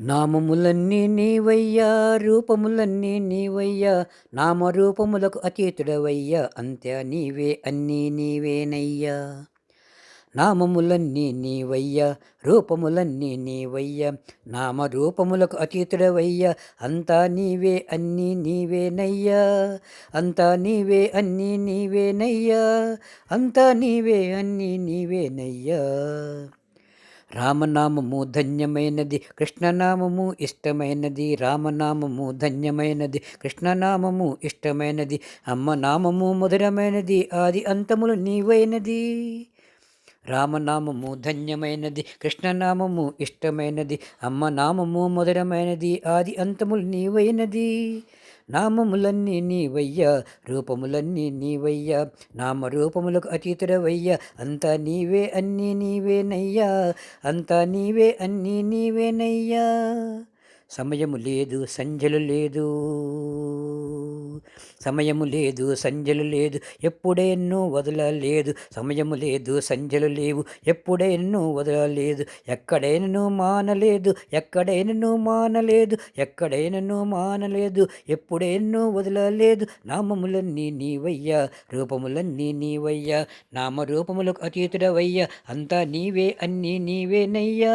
నామములన్నీ నీవయ్యా రూపములన్నీ నీవయ్యా నామరూపములకు అతీతుడవయ్యా అంత్య నీవే అన్నీ నీవేనయ్యా. నామములన్నీ నీవయ్యా రూపములన్నీ నీవయ్యా నామరూపములకు అతీతుడవయ్యా అంతా నీవే అన్నీ నీవేనయ్యా. అంతా నీవే అన్నీ నీవేనయ్యా అంతా నీవే అన్నీ నీవేనయ్యా. రామనామము ధన్యమైనది కృష్ణనామము ఇష్టమైనది రామనామము ధన్యమైనది కృష్ణనామము ఇష్టమైనది అమ్మ నామము మధురమైనది ఆది అంతములు నీవైనది. రామనామము ధన్యమైనది కృష్ణనామము ఇష్టమైనది అమ్మ నామము మధురమైనది ఆది అంతములు నీవైనది. నామములన్నీ నీవయ్యా రూపములన్నీ నీవయ్యా నామరూపములకు అతీతుడవయ్యా అంతా నీవే అన్నీ నీవేనయ్యా అంతా నీవే అన్నీ నీవేనయ్యా. సమయము లేదు సంజలు లేదు. సమయము లేదు సంజలు లేదు ఎప్పుడెన్నో వదలలేదు. సమయము లేదు సంజలు లేవు ఎప్పుడెన్నో వదలలేదు. ఎక్కడైనను మానలేదు ఎక్కడైనను మానలేదు ఎక్కడైనను మానలేదు ఎప్పుడెన్నో వదలలేదు. నామములన్నీ నీవయ్యా రూపములన్నీ నీవయ్యా నామరూపములకు అతీతుడవయ్యా. అంతా నీవే అన్నీ నీవేనయ్యా.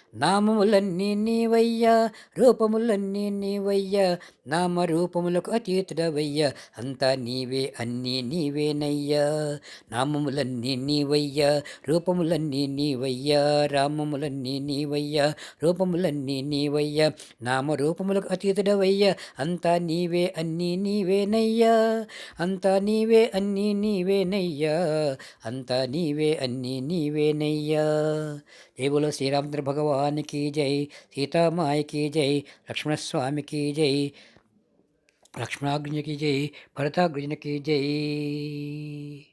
నామములన్నీ నీవయ్యా రూపములన్నీ నీవయ్యా నామరూపములకు అతీతుడవయ్యా. అంతా నీవే అన్నీ నీవేనయ్యా. నామములన్నీ నీవయ్యా రూపములన్నీ నీవయ్యా రామములన్నీ నీవయ్యా రూపములన్నీ నీవయ్యా నామరూపములకు అతీతుడవయ్యా. అంతా నీవే అన్నీ నీవేనయ్యా. అంతా నీవే అన్నీ నీవేనయ్యా. అంతా నీవే అన్నీ నీవేనయ్యా. దేవులో శ్రీరామచంద్ర भगवान की जय, सीता माई की जय, लक्ष्मण स्वामी की जय लक्ष्मणाग्रज की जय भरताग्रजन की जय।